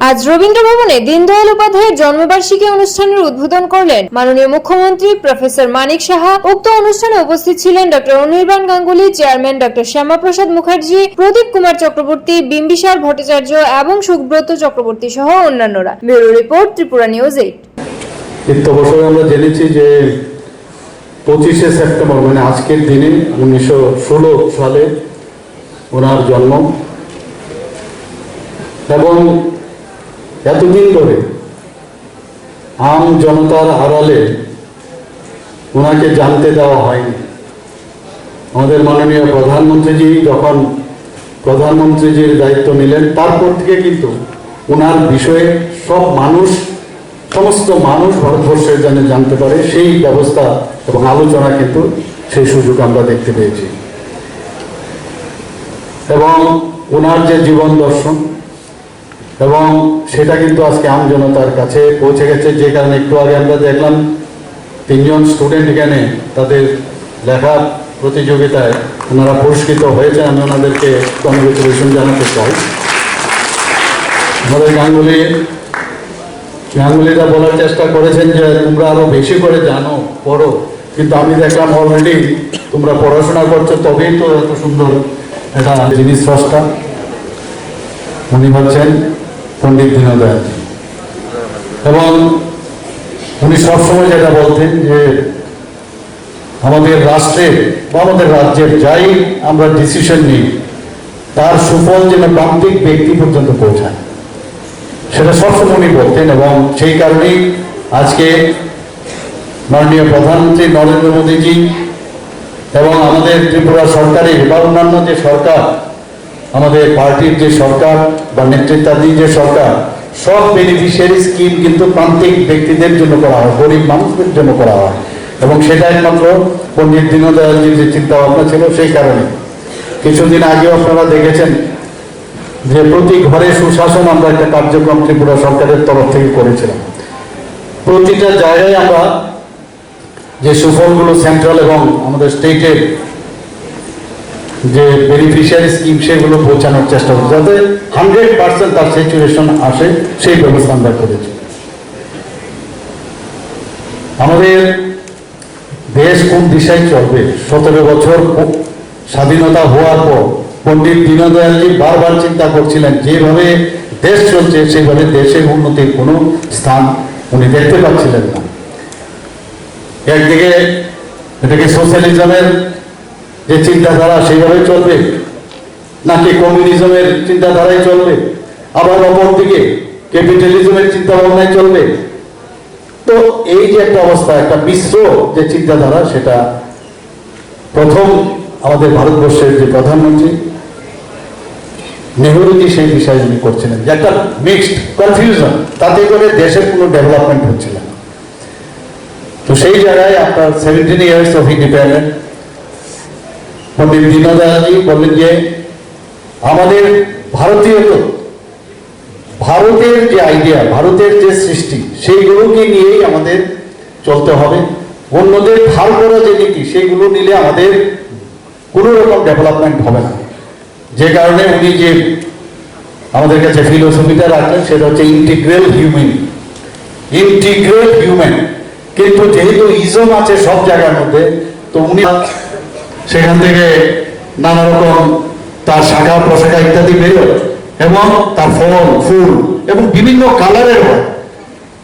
আজ রবীন্দ্র ভবনে দীনদয়াল উপাধ্যায়ের জন্মবার্ষিকী অনুষ্ঠানের উদ্বোধন করলেন মাননীয় মুখ্যমন্ত্রী প্রফেসর মানিক সাহা। উক্ত অনুষ্ঠানে উপস্থিত ছিলেন doctor Anirban Ganguly, chairman doctor Syamaprasad Mukherjee, Pradip Kumar Chakraborty, Bimbisar Bhattacharya এবং সুব্রত চক্রবর্তী সহ অন্যান্যরা। Bureau report, Tripura news eight. নিত্য বছরে আমরা জেনেছি যে পঁচিশে সেপ্টেম্বর মানে আজকের দিনে উনিশশো ষোলো সালে ওনার জন্ম। এবং এতদিন ধরে আম জনতার আড়ালে ওনাকে জানতে দেওয়া হয়নি। আমাদের মাননীয় প্রধানমন্ত্রীজি যখন প্রধানমন্ত্রীজির দায়িত্ব নিলেন, তারপর থেকে কিন্তু ওনার বিষয়ে সব মানুষ, সমস্ত মানুষ ভারতবর্ষের যেন জানতে পারে, সেই ব্যবস্থা এবং আলোচনা কিন্তু সেই সুযোগ আমরা দেখতে পেয়েছি। এবং ওনার যে জীবন দর্শন এবং সেটা কিন্তু আজকে আম জনতার কাছে পৌঁছে গেছে। যে কারণে একটু আগে আমরা দেখলাম তিনজন স্টুডেন্ট এখানে তাদের লেখা প্রতিযোগিতায় ওনারা পুরস্কৃত হয়েছে আমি ওনাদেরকে কংগ্রেচুলেশন জানাতে চাই। আমাদের গাঙ্গুলি, গাঙ্গুলিরা বলার চেষ্টা করেছেন যে তোমরা আরও বেশি করে জানো, পড়ো। কিন্তু আমি দেখলাম অলরেডি তোমরা পড়াশোনা করছ, তবেই তো এত সুন্দর একটা জিনিস স্রষ্টা উনি হচ্ছেন পণ্ডিত দীনদয়াল এবং উনি সবসময় যেটা বলতেন যে, আমাদের রাষ্ট্রের বা আমাদের রাজ্যের যাই আমরা ডিসিশন নিই, তার সুফল যেন প্রান্তিক ব্যক্তি পর্যন্ত পৌঁছায়। সেটা সবসময় উনি বলতেন এবং সেই কারণেই আজকে মাননীয় প্রধানমন্ত্রী নরেন্দ্র মোদীজি এবং আমাদের ত্রিপুরা সরকারের বা অন্যান্য যে সরকার আমাদের পার্টির যে সরকার বা নেতৃত্বাধীন যে সরকার, সব বেনিফিশিয়ারি স্কিম কিন্তু প্রান্তিক ব্যক্তিদের জন্য করা হয়, গরিব মানুষদের জন্য করা হয়। এবং সেটা একমাত্র পণ্ডিত দীনদয়ালজির যে চিন্তা ভাবনা ছিল সেই কারণে। কিছুদিন আগেও আপনারা দেখেছেন যে প্রতি ঘরে সুশাসন আমরা একটা কার্যক্রম ত্রিপুরা সরকারের তরফ থেকে করেছিলাম। প্রতিটা জায়গায় আমরা যে সুফলগুলো সেন্ট্রাল এবং আমাদের স্টেটের যে বেনিফিশিয়ারি স্কিম সেগুলো পৌঁছানোর চেষ্টা করছি, যাতে হান্ড্রেড পার্সেন্ট তার সিচুয়েশন আসে, সেই ব্যবস্থা আমরা করেছি। আমাদের দেশ কোন দিশায় চলবে? সতেরো বছর স্বাধীনতা হওয়ার পর পণ্ডিত দীনদয়ালজি বারবার চিন্তা করছিলেন, যেভাবে দেশ চলছে সেইভাবে দেশের উন্নতির কোনো স্থান উনি দেখতে পাচ্ছিলেন না। একদিকে এটাকে সোশ্যালিজমের যে চিন্তাধারা সেইভাবে চলবে? নাকি কমিউনিজমের চিন্তাধারাই চলবে? আবার অপরদিকে ক্যাপিটালিজমের চিন্তা ভাবনায় চলবে? তো এই যে একটা অবস্থা, একটা মিশ্র যে চিন্তাধারা, সেটা প্রথম আমাদের ভারতবর্ষের যে প্রধানমন্ত্রী নেহরুজি সেই বিষয়ে উনি করছিলেন। যে একটা মিক্সড কনফিউশন তাতে করে দেশের কোনো ডেভেলপমেন্ট হচ্ছিল না। তো সেই জায়গায় আপনার seventeen years of independent Pandit Deendayalji বললেন যে আমাদের ভারতীয় লোক ভারতের যে আইডিয়া ভারতের যে সৃষ্টি, সেইগুলোকে নিয়েই আমাদের চলতে হবে। অন্যদের ধার করা যে নীতি, সেইগুলো নিলে আমাদের কোনো রকম ডেভেলপমেন্ট হবে না। যে কারণে উনি যে আমাদের কাছে ফিলোসফিটা রাখলেন, সেটা হচ্ছে ইন্টিগ্রাল হিউম্যান ইন্টিগ্রাল হিউম্যান কিন্তু যেহেতু ইজম আছে সব জায়গার মধ্যে, তো উনি সেখান থেকে নানা রকম তার শাখা প্রশাখা ইত্যাদি বেরোয় এবং তার ফল, ফুল এবং বিভিন্ন কালারের হয়।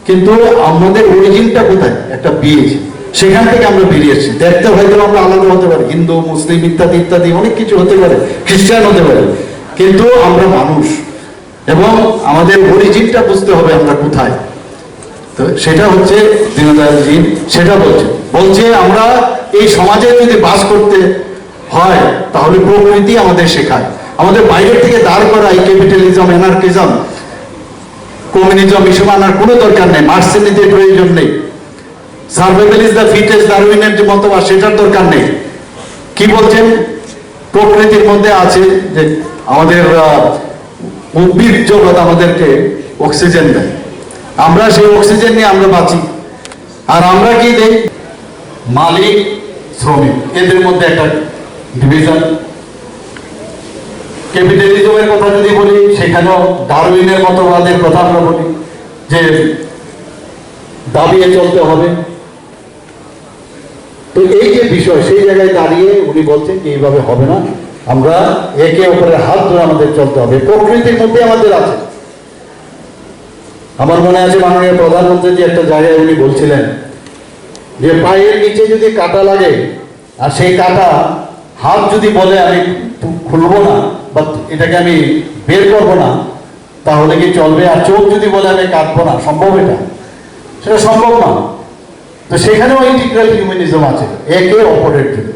কিন্তু আমাদের অরিজিনটা কোথায়? একটা বীজ সেখান থেকে আমরা বেরিয়েছি দেখতে হয়তো আমরা আলাদা হতে পারি। হিন্দু, মুসলিম ইত্যাদি ইত্যাদি, অনেক কিছু হতে পারে। খ্রিস্টান হতে পারে। কিন্তু আমরা মানুষ এবং আমাদের অরিজিনটা বুঝতে হবে আমরা কোথায়। তো সেটা হচ্ছে দীনদয়ালজি সেটা বলছে। বলছে আমরা এই সমাজে যদি বাস করতে হয়, তাহলে প্রকৃতি আমাদের শেখায়। আমাদের বাইরের থেকে দাঁড় করা এই ক্যাপিটালিজম এনার্কিজম কমিউনিজম এসব আনার কোনো দরকার নেই। মার্সেনিদের প্রয়োজন নেই। সার্ভাইভাল ইজ দ্য ফিটেস্ট ডারউইনের যে মতবাদ, সেটার দরকার নেই। কি বলছেন? প্রকৃতির মধ্যে আছে যে আমাদের উদ্ভিদ জগৎ আমাদেরকে অক্সিজেন দেয়। আমরা সেই অক্সিজেন নিয়ে আমরা বাঁচি। আর আমরা কি দেই? মালিক শ্রমিক। এদের মধ্যে একটা ডিভিশন ক্যাপিটালিজমের কথা যদি বলি, সেখানেও ডারউইনের মতবাদের কথা আমরা বলি, যে দাবিয়ে চলতে হবে। তো এই যে বিষয়, সেই জায়গায় দাঁড়িয়ে উনি বলছেন যে এইভাবে হবে না। আমরা একে অপরের হাত ধরে আমাদের চলতে হবে। প্রকৃতির মধ্যে আমাদের আছে। আমার মনে আছে মাননীয় প্রধানমন্ত্রী যে একটা জায়গায় উনি বলছিলেন যে পায়ের নিচে যদি কাটা লাগে, আর সেই কাটা হাত যদি বলে আমি খুলবো না, বা এটাকে আমি বের করব না, তাহলে কি চলবে? আর চোখ যদি বলে আমি কাটবো না, সম্ভব এটা? সেটা সম্ভব না। তো সেখানেও ইন্টিগ্রাল হিউম্যানিজম আছে, একে অপরের জন্য।